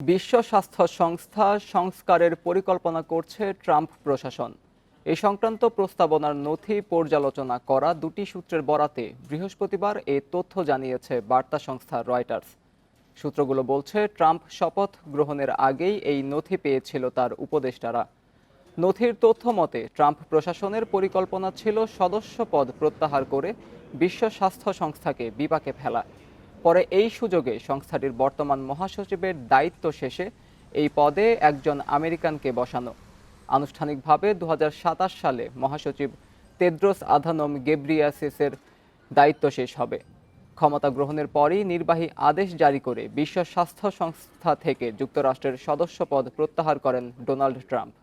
বিশ্ব স্বাস্থ্য সংস্থা সংস্কারের পরিকল্পনা করছে ট্রাম্প প্রশাসন। এ সংক্রান্ত প্রস্তাবনার নথি পর্যালোচনা করা দুটি সূত্রের বরাতে বৃহস্পতিবার এ তথ্য জানিয়েছে বার্তা সংস্থা রয়টার্স। সূত্রগুলো বলছে, ট্রাম্প শপথ গ্রহণের আগেই এই নথি পেয়েছিল তার উপদেষ্টারা। নথির তথ্য মতে, ট্রাম্প প্রশাসনের পরিকল্পনা ছিল সদস্য পদ প্রত্যাহার করে বিশ্ব স্বাস্থ্য সংস্থাকে বিপাকে ফেলা। পরে এই সুযোগে সংস্থাটির বর্তমান মহাসচিবের দায়িত্ব শেষে এই পদে একজন আমেরিকানকে বসানো। আনুষ্ঠানিকভাবে দু হাজার সাতাশ সালে মহাসচিব তেদ্রোস আধানম গেব্রিয়াসিসের দায়িত্ব শেষ হবে। ক্ষমতা গ্রহণের পরই নির্বাহী আদেশ জারি করে বিশ্ব স্বাস্থ্য সংস্থা থেকে যুক্তরাষ্ট্রের সদস্য পদ প্রত্যাহার করেন ডোনাল্ড ট্রাম্প।